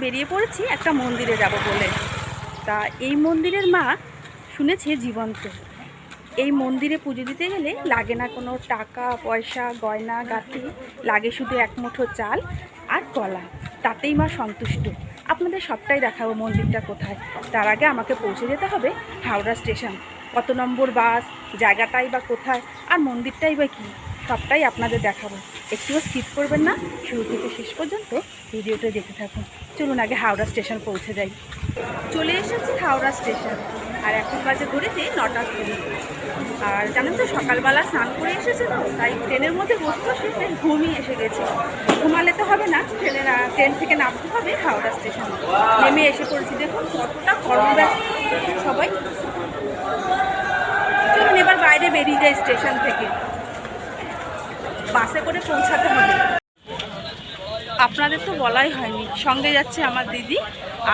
বেরিয়ে পড়েছি একটা মন্দিরে যাব বলে। তা এই মন্দিরের মা শুনেছে জীবন্ত। এই মন্দিরে পুজো দিতে গেলে লাগে না কোনো টাকা, পয়সা, গয়না, গাঁথি, লাগে শুধু এক মুঠো চাল আর কলা। তাতেই মা সন্তুষ্ট। আপনাদের সবটাই দেখাবো মন্দিরটা কোথায়। তার আগে আমাকে পৌঁছে যেতে হবে হাওড়া স্টেশন। কত নম্বর বাস, জায়গাটাই বা কোথায়, আর মন্দিরটাই বা কী, সবটাই আপনাদের দেখাবো। একটুও স্কিপ করবেন না। শুরু থেকে শেষ পর্যন্ত ভিডিওটা দেখতে থাকুন। চলুন আগে হাওড়া স্টেশন পৌঁছে যাই। চলে এসেছি হাওড়া স্টেশন। আর এখন বাজে ঘুরেছি নটা কুড়ি। আর জানেন তো সকালবেলা স্নান করে এসেছে তো তাই ট্রেনের মধ্যে বসতে বসতে ঘুমিয়ে এসে গেছে। ঘুমালে তো হবে না ট্রেনের আহ, ট্রেন থেকে নামতে হবে হাওড়া স্টেশন। নেমে এসে পড়েছি দেখুন কতটা কর্মব্যস্ত সবাই। চলুন এবার বাইরে বেরিয়ে যায় স্টেশন থেকে। বাসে করে পৌঁছাতে হবে। আপনাদের তো বলাই হয়নি। সঙ্গে যাচ্ছে আমার দিদি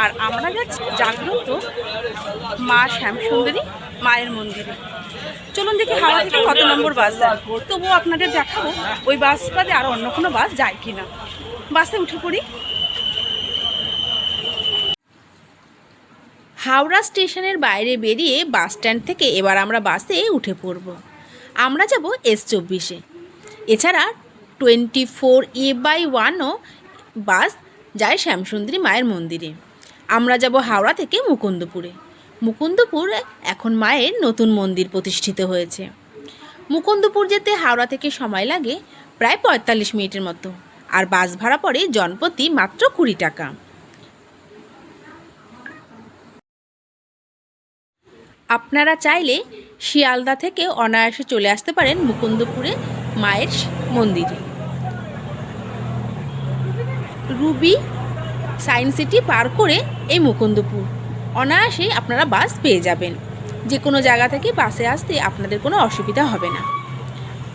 আর আমরা যাচ্ছি জাগ্রত মা শ্যামসুন্দরী, মায়ের মন্দিরে। চলুন দেখি হাওড়া থেকে কত নম্বর বাস যায়। তবুও আপনাদের দেখাবো ওই বাস বাদে আর অন্য কোনো বাস যায় কি না বাসে উঠে পড়ি। হাওড়া স্টেশনের বাইরে বেরিয়ে বাস স্ট্যান্ড থেকে এবার আমরা বাসে উঠে পড়ব। আমরা যাব এস চব্বিশে। এছাড়া টোয়েন্টি ফোর এ বাই ওয়ানও বাস যায় শ্যামসুন্দরী মায়ের মন্দিরে। আমরা যাব হাওড়া থেকে মুকুন্দপুরে। মুকুন্দপুর এখন মায়ের নতুন মন্দির প্রতিষ্ঠিত হয়েছে। মুকুন্দপুর যেতে হাওড়া থেকে সময় লাগে প্রায় পঁয়তাল্লিশ মিনিটের মতো, আর বাস ভাড়া পড়ে জনপ্রতি মাত্র কুড়ি টাকা। আপনারা চাইলে শিয়ালদা থেকে অনায়াসে চলে আসতে পারেন মুকুন্দপুরে মায়ের মন্দিরে। রুবি সায়েন্স সিটি পার করে এই মুকুন্দপুর। অনায়াসেই আপনারা বাস পেয়ে যাবেন। যে কোনো জায়গা থেকে বাসে আসতে আপনাদের কোনো অসুবিধা হবে না।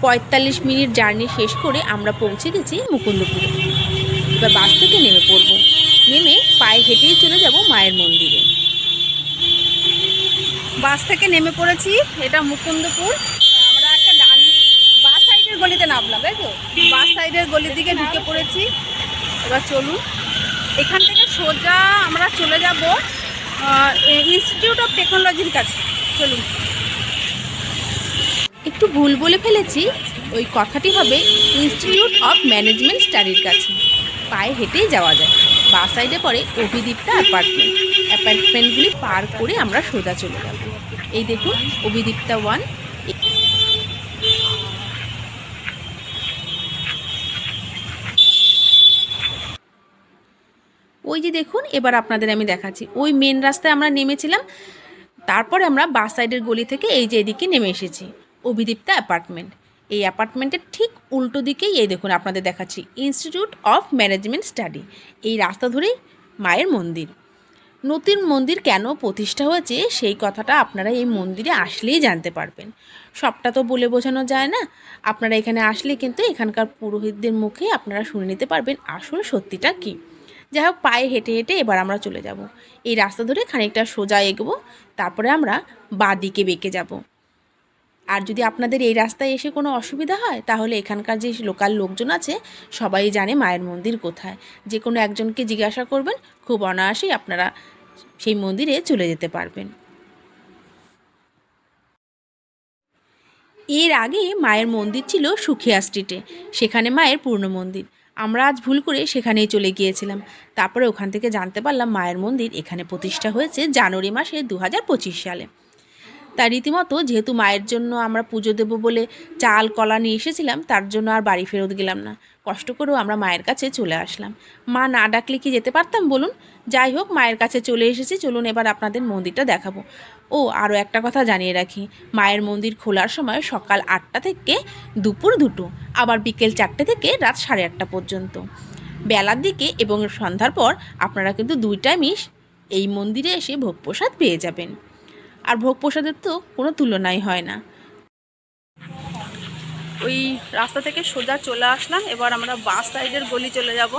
পঁয়তাল্লিশ মিনিট জার্নি শেষ করে আমরা পৌঁছে গেছি মুকুন্দপুরে। এবার বাস থেকে নেমে পড়ব। নেমে পায়ে হেঁটেই চলে যাব মায়ের মন্দিরে। বাস থেকে নেমে পড়েছি, এটা মুকুন্দপুর আমরা একটা ডান বাস সাইডের গলিতে নামলাম, তাই তো? বাস সাইডের গলির দিকে ঢুকে পড়েছি। এবার চলুন। এখান থেকে সোজা আমরা চলে যাব ইনস্টিটিউট অফ টেকনোলজির কাছে। চলুন। একটু ভুল বলে ফেলেছি, ওই কথাটি হবে ইনস্টিটিউট অফ ম্যানেজমেন্ট স্টাডির কাছে। পায়ে হেঁটেই যাওয়া যায়। বা সাইডে পরে অভিদীপ্তা অ্যাপার্টমেন্ট অ্যাপার্টমেন্টগুলি পার করে আমরা সোজা চলে যাব। এই দেখুন, অভিদীপ্তা ওয়ান দেখুন, এবার আপনাদের আমি দেখাচ্ছি। ওই মেন রাস্তায় আমরা নেমেছিলাম, তারপরে আমরা বাস সাইডের গলি থেকে এই যে এদিকে নেমে এসেছি, অভিদীপ্তা অ্যাপার্টমেন্ট এই অ্যাপার্টমেন্টের ঠিক উল্টো দিকেই এই দেখুন আপনাদের দেখাচ্ছি ইনস্টিটিউট অফ ম্যানেজমেন্ট স্টাডি এই রাস্তা ধরেই মায়ের মন্দির। নতুন মন্দির কেন প্রতিষ্ঠা হয়েছে, সেই কথাটা আপনারা এই মন্দিরে আসলেই জানতে পারবেন। সবটা তো বলে বোঝানো যায় না, আপনারা এখানে আসলে কিন্তু এখানকার পুরোহিতদের মুখে আপনারা শুনে নিতে পারবেন আসল সত্যিটা কী। যাই হোক, পায়ে হেঁটে হেঁটে এবার আমরা চলে যাব। এই রাস্তা ধরে খানিকটা সোজা এগোবো, তারপরে আমরা বাঁ দিকে বেঁকে যাব। আর যদি আপনাদের এই রাস্তায় এসে কোনো অসুবিধা হয়, তাহলে এখানকার যে লোকাল লোকজন আছে, সবাই জানে মায়ের মন্দির কোথায়। যে কোনো একজনকে জিজ্ঞাসা করবেন, খুব অনায়াসেই আপনারা সেই মন্দিরে চলে যেতে পারবেন। এর আগে মায়ের মন্দির ছিল সুখিয়া স্ট্রিটে, সেখানে মায়ের পূর্ণ মন্দির। আমরা আজ ভুল করে সেখানেই চলে গিয়েছিলাম। তারপরে ওখান থেকে জানতে পারলাম মায়ের মন্দির এখানে প্রতিষ্ঠা হয়েছে জানুয়ারি মাসে দু হাজার পঁচিশ সালে। তার রীতিমতো যেহেতু মায়ের জন্য আমরা পুজো দেবো বলে চাল, কলা নিয়ে এসেছিলাম, তার জন্য আর বাড়ি ফেরত গেলাম না। কষ্ট করেও আমরা মায়ের কাছে চলে আসলাম। মা না ডাকলে কি যেতে পারতাম বলুন? যাই হোক, মায়ের কাছে চলে এসেছি। চলুন এবার আপনাদের মন্দিরটা দেখাবো। ও আরও একটা কথা জানিয়ে রাখি। মায়ের মন্দির খোলার সময় সকাল আটটা থেকে দুপুর দুটো, আবার বিকেল চারটে থেকে রাত সাড়ে আটটা পর্যন্ত। বেলার দিকে এবং সন্ধ্যার পর আপনারা কিন্তু দুই টাইমই এই মন্দিরে এসে ভোগ প্রসাদ পেয়ে যাবেন। আর ভোগ প্রসাদের তো কোনো তুলনাই হয় না। ওই রাস্তা থেকে সোজা চলে আসলাম, এবার আমরা বাস সাইডের গলি চলে যাব।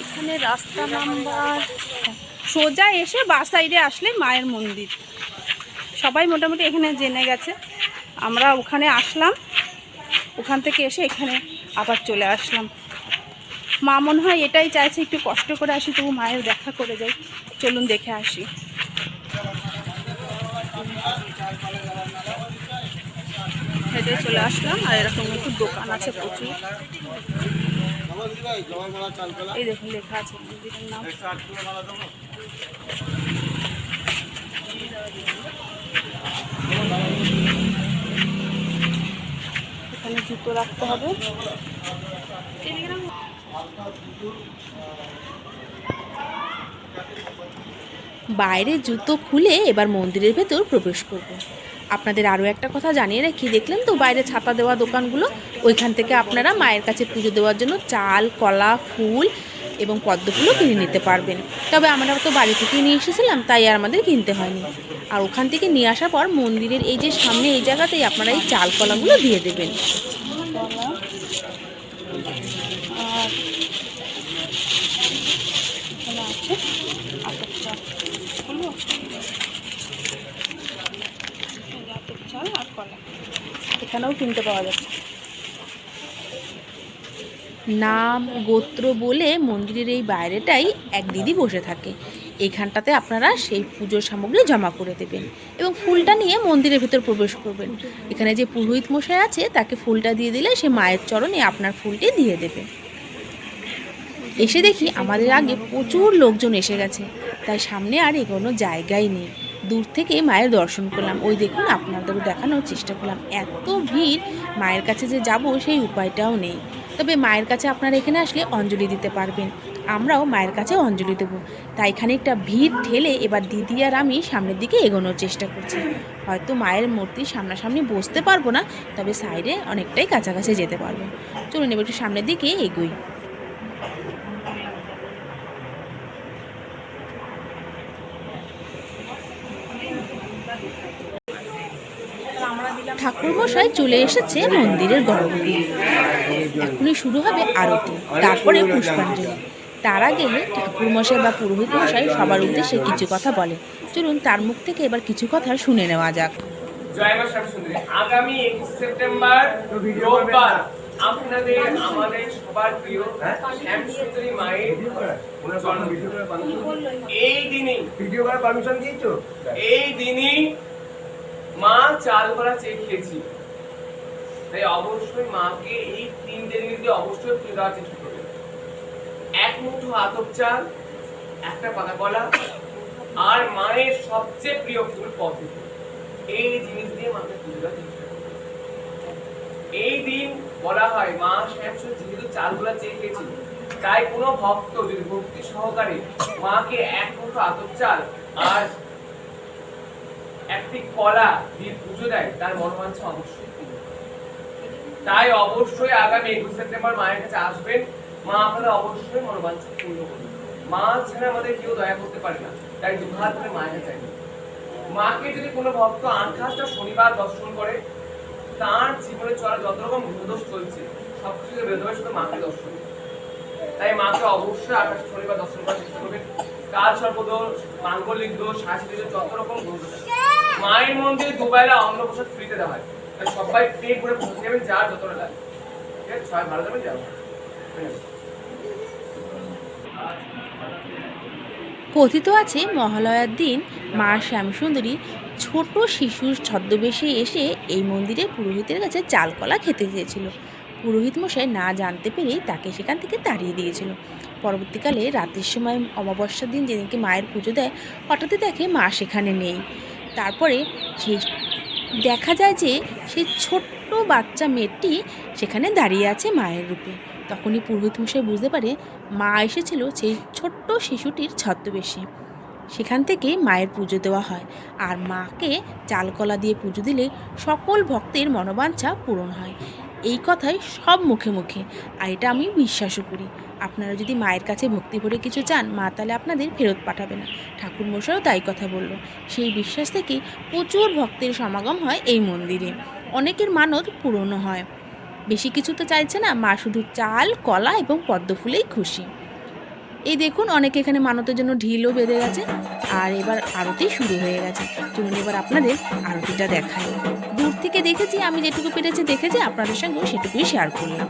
এখানে রাস্তা নাম্বার সোজা এসে বাস সাইডে আসলে মায়ের মন্দির। সবাই মোটামুটি এখানে জেনে গেছে। আমরা ওখানে আসলাম। ওখান থেকে এসে এখানে আবার চলে আসলাম। মা মনে হয় এটাই চাইছে একটু কষ্ট করে আসি, তবু মায়ের দেখা করে যাই। চলুন দেখে আসি। হেঁটে চলে আসলাম আর এরকম একটু দোকান আছে প্রচুর। এই দেখুন, লেখা আছে মন্দিরের নাম। এখানে জুতো রাখতে হবে বাইরে জুতো খুলে এবার মন্দিরের ভেতর প্রবেশ করব। আপনাদের আরও একটা কথা জানিয়ে রাখি, দেখলেন তো বাইরে ছাতা দেওয়া দোকানগুলো ওইখান থেকে আপনারা মায়ের কাছে পুজো দেওয়ার জন্য চাল, কলা, ফুল এবং পদ্মফুলও কিনে নিতে পারবেন। তবে আমরা তো বাড়ি থেকেই নিয়ে এসেছিলাম, তাই আর আমাদের কিনতে হয়নি। আর ওখান থেকে নিয়ে আসার পর মন্দিরের এই যে সামনে এই জায়গাতেই আপনারা এই চাল কলাগুলো দিয়ে দেবেন। এখানেও কিনতে পাওয়া যাচ্ছে। নাম গোত্র বলে মন্দিরের এই বাইরেটাই এক দিদি বসে থাকে। এইখানটাতে আপনারা সেই পুজোর সামগ্রী জমা করে দেবেন এবং ফুলটা নিয়ে মন্দিরের ভেতর প্রবেশ করবেন। এখানে যে পুরোহিত মশাই আছে, তাকে ফুলটা দিয়ে দিলে সে মায়ের চরণে আপনার ফুলটি দিয়ে দেবে। এসে দেখি আমাদের আগে প্রচুর লোকজন এসে গেছে, তাই সামনে আর এগোনো জায়গাই নেই। দূর থেকে মায়ের দর্শন করলাম। ওই দেখুন, আপনাদেরও দেখানোর চেষ্টা করলাম। এত ভিড়, মায়ের কাছে যে যাব সেই উপায়টাও নেই। তবে মায়ের কাছে আপনারা এখানে আসলে অঞ্জলি দিতে পারবেন। আমরাও মায়ের কাছে অঞ্জলি দেবো। তাই খানিকটা ভিড় ঠেলে এবার দিদি আর আমি সামনের দিকে এগোনোর চেষ্টা করছি। হয়তো মায়ের মূর্তি সামনাসামনি বসতে পারব না, তবে সাইডে অনেকটাই কাছাকাছি যেতে পারব। চলুন এবার একটু সামনের দিকে এগোই। ঠাকুরমশাই চলে এসেছে মন্দিরের গর্ভগৃহে। এখনই শুরু হবে আরতি তারপরে পুষ্পাঞ্জলি। তার আগে ঠাকুরমশাই বা পুরোহিত মশাই সবার উদ্দেশ্যে কিছু কথা বলে চলুন তার মুখ থেকে এবার কিছু কথা শুনে নেওয়া যাক। জয় মা শ্যামসুন্দরী আগামী একুশে সেপ্টেম্বর রোববার আপনাদের আমাদের সবার প্রিয় শ্যামসুন্দরী মায়ের এই দিনই ভিডিও করার পারমিশন দিয়েছ? এই দিনই মা চাল করা চেয়ে খেয়েছি। তাই অবশ্যই মাকে এই তিনটে দিয়ে অবশ্যই দেওয়ার চেষ্টা করবেন এক মুঠো আতপ চাল, একটা পাতা কলা, আর মায়ের সবচেয়ে প্রিয় ফুল এই জিনিস দিয়ে মাকে দেওয়ার চেষ্টা এই দিন বলা হয়, মা শ্যামসুর যেহেতু চালগুলা চেয়ে খেয়েছিল তাই কোনো ভক্ত যদি ভক্তি সহকারে মাকে এক মুঠো আতপ চাল আর একটি কলা দিয়ে পুজো দেয়, তার মনোবাঞ্ছা অবশ্যই তাই অবশ্যই আগামী একুশ সেপ্টেম্বর মায়ের কাছে আসবেন। মা আপনাদের অবশ্যই মনোবাঞ্ছা পূর্ণ করবেন মা ছাড়া আমাদের কেউ দয়া করতে পারে না, তাই দুহাত ধরে মায়ের কাছে চাইবেন মাকে যদি কোনো ভক্ত আঠাশটা শনিবার দর্শন করে, তার জীবনে চলা যত রকম ভূদোষ চলছে সব কিছু শুধু মাকে দর্শন করে। তাই মাকে অবশ্যই আঠাশ শনিবার দর্শন করার চেষ্টা করবেন কাল সর্বদোষ মাঙ্গলিক দোষ দোষ, যত রকম দোষ আছে। মায়ের মন্দিরে দুবেলা অন্নপ্রসাদ ফ্রিতে দেওয়া হয়। তাই সবাই পেট ভরে পৌঁছে যাবেন যার যতটা লাগে। ঠিক আছে? সবাই ভালো যাবেন যাব কথিত আছে মহালয়ার দিন মা শ্যামসুন্দরী ছোট শিশুর ছদ্মবেশে এসে এই মন্দিরে পুরোহিতের কাছে চালকলা খেতে চেয়েছিল। পুরোহিত মশাই না জানতে পেরেই তাকে সেখান থেকে তাড়িয়ে দিয়েছিল। পরবর্তীকালে রাতের সময় অমাবস্যার দিন যেদিনকে মায়ের পুজো দেয়, হঠাৎই দেখে মা সেখানে নেই। তারপরে সেই দেখা যায় যে সেই ছোট্ট বাচ্চা মেয়েটি সেখানে দাঁড়িয়ে আছে মায়ের রূপে। তখনই পুরোহিত মশাই বুঝতে পারে মা এসেছিল সেই ছোট্ট শিশুটির ছদ্মবেশে। সেখান থেকে মায়ের পুজো দেওয়া হয় আর মাকে চালকলা দিয়ে পুজো দিলে সকল ভক্তের মনোবাঞ্ছা পূরণ হয়। এই কথাই সব মুখে মুখে। আর এটা আমি বিশ্বাসও করি। আপনারা যদি মায়ের কাছে ভক্তি ভরে কিছু চান, মা তাহলে আপনাদের ফেরত পাঠাবে না। ঠাকুর মশাইও তাই কথা বলল। সেই বিশ্বাস থেকেই প্রচুর ভক্তের সমাগম হয় এই মন্দিরে। অনেকের মানত পূরণও হয়। বেশি কিছু তো চাইছে না, মা শুধু চাল, কলা এবং পদ্মফুলেই খুশি। এই দেখুন, অনেকে এখানে মানতের জন্য ঢিলও বেঁধে গেছে, আর এবার আরতি শুরু হয়ে গেছে। চলুন এবার আপনাদের আরতিটা দেখায় দূর থেকে দেখেছি, আমি যেটুকু পেরেছি দেখেছি, আপনাদের সঙ্গেও সেটুকুই শেয়ার করলাম।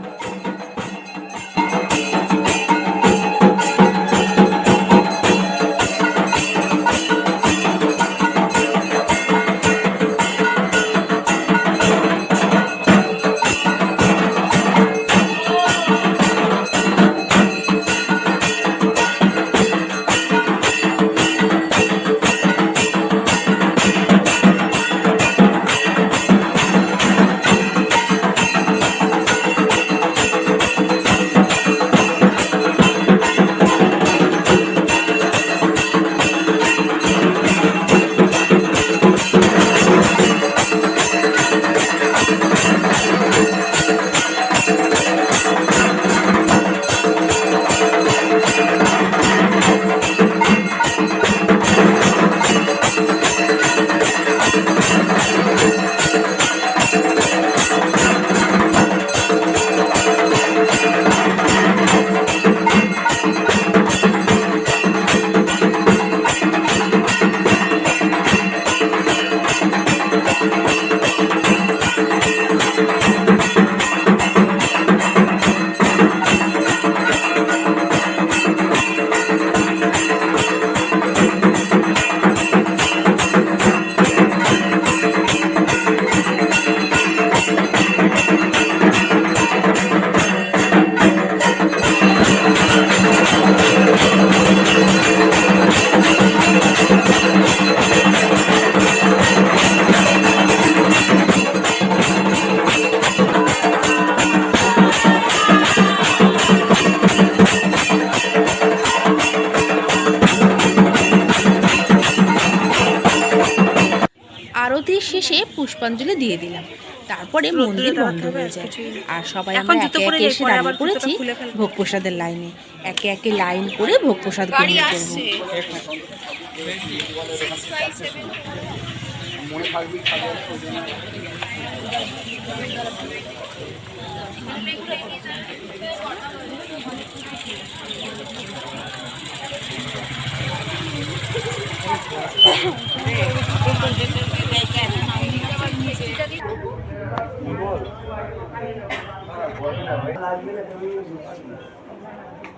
এসে পুষ্পাঞ্জলি দিয়ে দিলাম। তারপরে মন্দির বন্ধ হয়ে যায়। আর সবাই এখন আমরা একে একে এসে দাঁড়িয়ে পড়েছি ভোগ প্রসাদের লাইনে। একে একে লাইন করে ভোগ প্রসাদ গ্রহণ করব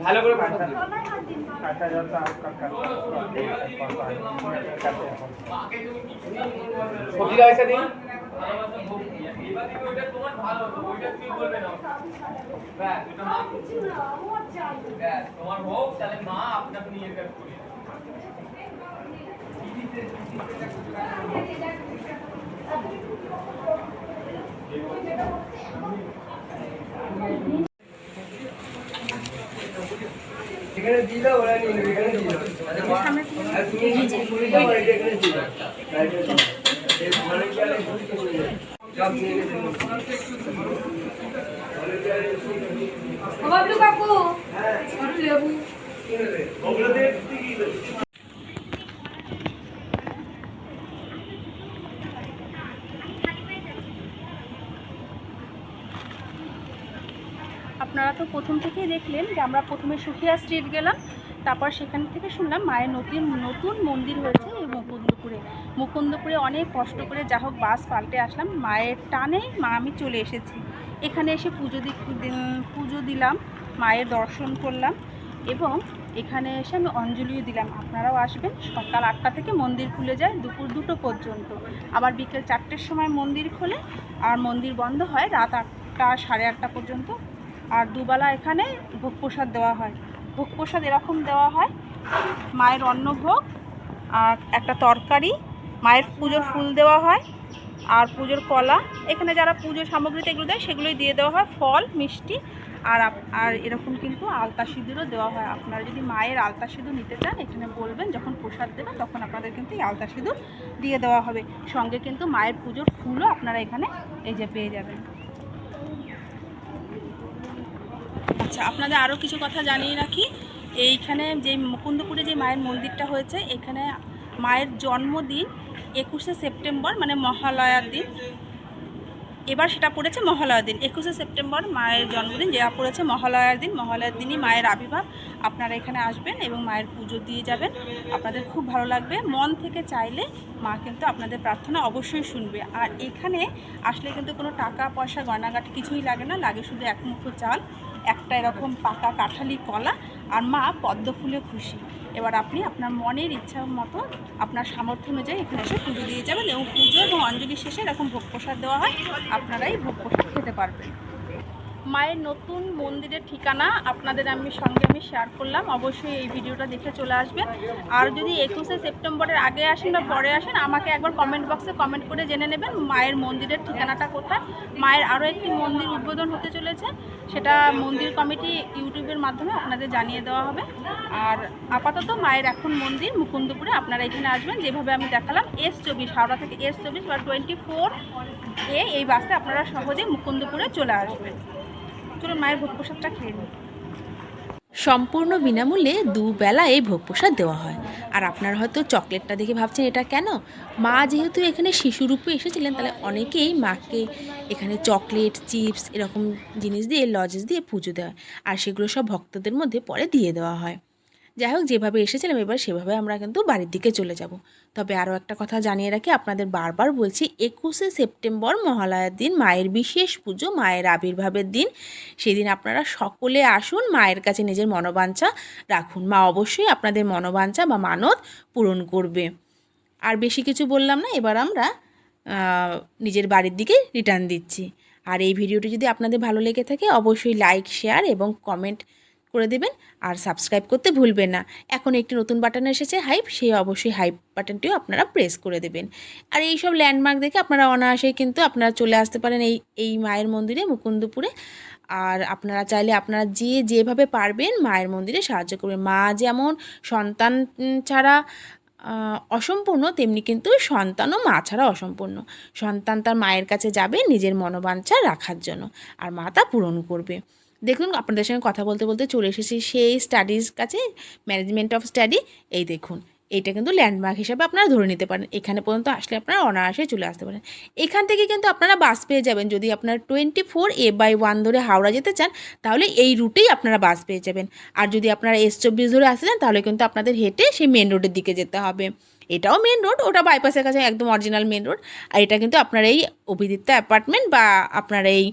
ভালো করে প্রসাদ দিন। সবজি রাইসা দিন তোমার হোক তাহলে মা আপনাকে নিয়ে যাবে এখানে দিলে ওরা নিয়ে এখানে দিলে আর তুমি নিজে দাও এখানে দিলে এই ঘরে গেলে ঘুরে চলে যাবে সব নিয়ে গেছে বাবলু কাকু একটু লেবু ওগুলো দিয়ে কি আপনারা তো প্রথম থেকেই দেখলেন যে আমরা প্রথমে সুখিয়া স্ট্রিট গেলাম, তারপর সেখান থেকে শুনলাম মায়ের নতুন নতুন মন্দির হয়েছে এই মুকুন্দপুরে। মুকুন্দপুরে অনেক কষ্ট করে যা হোক বাস পাল্টে আসলাম, মায়ের টানে মা আমি চলে এসেছি। এখানে এসে পুজো পুজো দিলাম, মায়ের দর্শন করলাম এবং এখানে এসে আমি অঞ্জলিও দিলাম। আপনারাও আসবেন, সকাল আটটা থেকে মন্দির খুলে যায়, দুপুর দুটো পর্যন্ত। আবার বিকেল চারটের সময় মন্দির খোলে, আর মন্দির বন্ধ হয় রাত আটটা সাড়ে আটটা পর্যন্ত। আর দুবেলা এখানে ভোগ প্রসাদ দেওয়া হয়। ভোগ প্রসাদ এরকম দেওয়া হয়, মায়ের অন্নভোগ আর একটা তরকারি, মায়ের পুজোর ফুল দেওয়া হয় আর পুজোর কলা। এখানে যারা পুজোর সামগ্রীতে এগুলো দেয়, সেগুলোই দিয়ে দেওয়া হয়, ফল, মিষ্টি আর আর এরকম কিন্তু আলতা সিঁদুরও দেওয়া হয়। আপনারা যদি মায়ের আলতা সিঁদুর নিতে চান, এখানে বলবেন যখন প্রসাদ দেবেন, তখন আপনাদের কিন্তু এই আলতা সিঁদুর দিয়ে দেওয়া হবে। সঙ্গে কিন্তু মায়ের পুজোর ফুলও আপনারা এখানে এই যে পেয়ে যাবেন। আচ্ছা আপনাদের আরও কিছু কথা জানিয়ে রাখি। এইখানে যে মুকুন্দপুরে যে মায়ের মন্দিরটা হয়েছে, এখানে মায়ের জন্মদিন একুশে সেপ্টেম্বর মানে মহালয়ার দিন। এবার সেটা পড়েছে মহালয়ার দিন। একুশে সেপ্টেম্বর মায়ের জন্মদিন, যেটা পড়েছে মহালয়ার দিন। মহালয়ার দিনই মায়ের আবির্ভাব। আপনারা এখানে আসবেন এবং মায়ের পুজো দিয়ে যাবেন। আপনাদের খুব ভালো লাগবে। মন থেকে চাইলে মা কিন্তু আপনাদের প্রার্থনা অবশ্যই শুনবে। আর এখানে আসলে কিন্তু কোনো টাকা পয়সা গয়নাগাটি কিছুই লাগে না। লাগে শুধু এক মুঠো চাল। একটা এরকম পাকা কাঁঠালি কলা আর মা পদ্ম ফুলে খুশি। এবার আপনি আপনার মনের ইচ্ছা মতো আপনার সামর্থ্য অনুযায়ী এখানে এসে পুজো দিয়ে যাবেন এবং পুজো এবং অঞ্জলি শেষে এরকম ভোগ প্রসাদ দেওয়া হয়, আপনারাই ভোগ প্রসাদ খেতে পারবেন। মায়ের নতুন মন্দিরের ঠিকানা আপনাদের আমি সঙ্গে আমি শেয়ার করলাম। অবশ্যই এই ভিডিওটা দেখে চলে আসবেন। আর যদি একুশে সেপ্টেম্বরের আগে আসেন বা পরে আসেন, আমাকে একবার কমেন্ট বক্সে কমেন্ট করে জেনে নেবেন মায়ের মন্দিরের ঠিকানাটা কোথায়। মায়ের আরও একটি মন্দির উদ্বোধন হতে চলেছে। সেটা মন্দির কমিটি ইউটিউবের মাধ্যমে আপনাদের জানিয়ে দেওয়া হবে। আর আপাতত মায়ের এখন মন্দির মুকুন্দপুরে আপনারা এখানে আসবেন। যেভাবে আমি দেখালাম এস চব্বিশ, হাওড়া থেকে এস চব্বিশ বা টোয়েন্টি ফোর এ এই বাসে আপনারা সহজে মুকুন্দপুরে চলে আসবেন। চলুন মায়ের ভোগ প্রসাদটা খেয়ে নিই। সম্পূর্ণ বিনামূল্যে দুবেলা এই ভোগ প্রসাদ দেওয়া হয়। আর আপনারা হয়তো চকলেটটা দেখে ভাবছেন, এটা কেন? মা যেহেতু এখানে শিশুরূপে এসেছিলেন, তাহলে অনেকেই মাকে এখানে চকলেট, চিপস এরকম জিনিস দিয়ে, লজেস দিয়ে পুজো দেওয়া হয় আর সেগুলো সব ভক্তদের মধ্যে পরে দিয়ে দেওয়া হয়। যাই হোক যেভাবে এসেছিলাম, এবার সেভাবে আমরা কিন্তু বাড়ির দিকে চলে যাব। তবে আরও একটা কথা জানিয়ে রাখি, আপনাদের বারবার বলছি, একুশে সেপ্টেম্বর মহালয়ার দিন, মায়ের বিশেষ পুজো, মায়ের আবির্ভাবের দিন। সেদিন আপনারা সকলে আসুন, মায়ের কাছে নিজের মনোবাঞ্ছা রাখুন। মা অবশ্যই আপনাদের মনোবাঞ্ছা বা মানত পূরণ করবে। আর বেশি কিছু বললাম না, এবার আমরা নিজের বাড়ির দিকে রিটার্ন দিচ্ছি। আর এই ভিডিওটি যদি আপনাদের ভালো লেগে থাকে, অবশ্যই লাইক, শেয়ার এবং কমেন্ট করে দেবেন আর সাবস্ক্রাইব করতে ভুলবেন না। এখন একটি নতুন বাটন এসেছে হাইপ সেই অবশ্যই হাইপ বাটনটিও আপনারা প্রেস করে দেবেন। আর এই সব ল্যান্ডমার্ক দেখে আপনারা অনায়াসেই কিন্তু আপনারা চলে আসতে পারেন এই এই মায়ের মন্দিরে, মুকুন্দপুরে। আর আপনারা চাইলে আপনারা যে যেভাবে পারবেন মায়ের মন্দিরে সাহায্য করবেন। মা যেমন সন্তান ছাড়া অসম্পূর্ণ, তেমনি কিন্তু সন্তানও মা ছাড়া অসম্পূর্ণ। সন্তান তার মায়ের কাছে যাবে নিজের মনোবাঞ্ছা রাখার জন্য, আর মা তা পূরণ করবে। দেখুন, আপনাদের সঙ্গে কথা বলতে বলতে চলে এসেছি সেই স্টাডিজ কাছে ম্যানেজমেন্ট অফ স্টাডি এই দেখুন এইটা কিন্তু ল্যান্ডমার্ক হিসাবে আপনারা ধরে নিতে পারেন। এখানে পর্যন্ত আসলে আপনারা অনায়াসে চলে আসতে পারেন। এখান থেকে কিন্তু আপনারা বাস পেয়ে যাবেন। যদি আপনারা twenty four A by one ধরে হাওড়া যেতে চান, তাহলে এই রুটেই আপনারা বাস পেয়ে যাবেন। আর যদি আপনারা এস চব্বিশ ধরে আসলেন, তাহলে কিন্তু আপনাদের হেঁটে সেই মেন রোডের দিকে যেতে হবে। এটাও মেন রোড ওটা বাইপাসের কাছে একদম অরিজিনাল মেন রোড আর এটা কিন্তু আপনার এই অভিদিত্তা অ্যাপার্টমেন্ট বা আপনার এই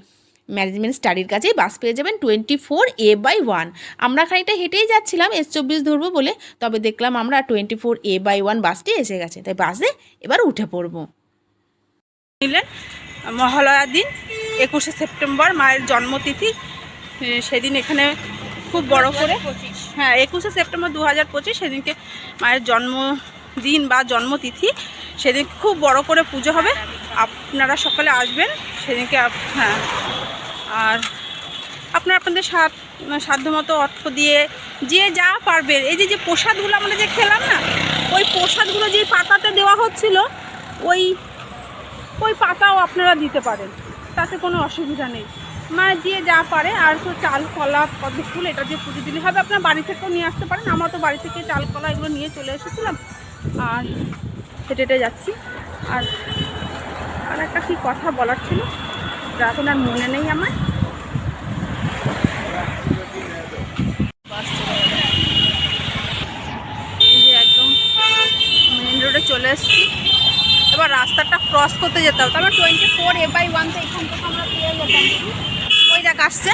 ম্যানেজমেন্ট স্টাডির কাছেই বাস পেয়ে যাবেন twenty four A by one. আমরা খানিকটা হেঁটেই যাচ্ছিলাম এস চব্বিশ ধরবো বলে তবে দেখলাম আমরা twenty four A by one বাসটি এসে গেছে তাই বাসে এবার উঠে পড়ব। নিলেন মহালয়ার দিন একুশে সেপ্টেম্বর মায়ের জন্মতিথি সেদিন এখানে খুব বড় করে। হ্যাঁ একুশে সেপ্টেম্বর দু হাজার পঁচিশ সেদিনকে মায়ের জন্মদিন বা জন্মতিথি সেদিন খুব বড় করে পুজো হবে। আপনারা সকালে আসবেন, সেদিনকে হ্যাঁ। আর আপনারা আপনাদের সাধ্য সাধ্যমতো অর্থ দিয়ে যে যা পারবেন। এই যে যে প্রসাদগুলো আমরা যে খেলাম না, ওই প্রসাদগুলো যে পাতাতে দেওয়া হচ্ছিল, ওই ওই পাতাও আপনারা দিতে পারেন। তাতে কোনো অসুবিধা নেই। মানে দিয়ে যা পারে, আর তো চাল, কলা পদ্ম ফুল, এটা দিয়ে পুজো দিলে হবে। আপনার বাড়ি থেকেও নিয়ে আসতে পারেন। আমরা তো বাড়ি থেকে চাল, কলা এগুলো নিয়ে চলে এসেছিলাম। আর হেঁটে হেঁটে যাচ্ছি। আর আর একটা কি কথা বলার ছিল? এখন আর মনে নেই আমার একদম মেন রোডে চলে এসেছি। এবার রাস্তাটা ক্রস করতে যেতে হবে। তারপর twenty four A by one এখান থেকে আমরা পেয়ে যেতাম। ওই দেখ আসছে।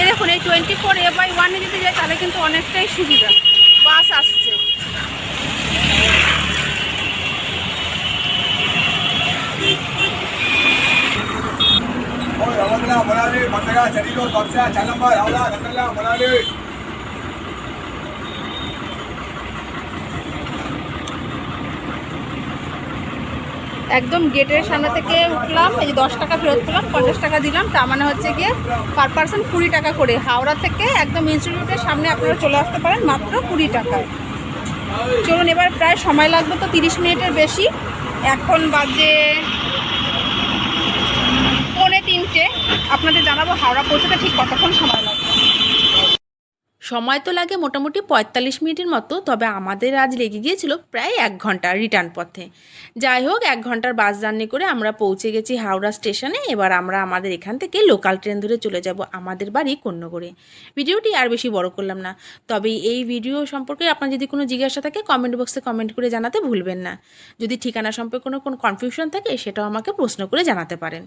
এই দেখুন, এই টোয়েন্টি ফোর এ বাই ওয়ানে যদি যাই, তাহলে কিন্তু অনেকটাই সুবিধা। বাস আসছে। একদম গেটের সামনে থেকে উঠলাম, এই যে দশ টাকা ফেরত পেলাম, পঞ্চাশ টাকা দিলাম, তার মানে হচ্ছে গিয়ে পার পার্সন কুড়ি টাকা করে। হাওড়া থেকে একদম ইনস্টিটিউটের সামনে আপনারা চলে আসতে পারেন, মাত্র কুড়ি টাকা। চলুন, এবার প্রায় সময় লাগবে তো, তিরিশ মিনিটের বেশি। এখন বাজে পৌনে তিনটে। আপনাদের জানাব হাওড়া পৌঁছতে ঠিক কতক্ষণ সময় সময় তো লাগে মোটামুটি পঁয়তাল্লিশ মিনিটের মতো, তবে আমাদের আজ লেগে গিয়েছিল প্রায় এক ঘণ্টা রিটার্ন পথে। যাই হোক, এক ঘণ্টার বাস জার্নি করে আমরা পৌঁছে গেছি হাওড়া স্টেশনে এবার আমরা আমাদের এখান থেকে লোকাল ট্রেন ধরে চলে যাব আমাদের বাড়ি কন্যগড়ে। ভিডিওটি আর বেশি বড় করলাম না, তবে এই ভিডিও সম্পর্কে আপনার যদি কোনো জিজ্ঞাসা থাকে কমেন্ট বক্সে কমেন্ট করে জানাতে ভুলবেন না। যদি ঠিকানা সম্পর্কে কোনো কোনো কনফিউশন থাকে, সেটাও আমাকে প্রশ্ন করে জানাতে পারেন।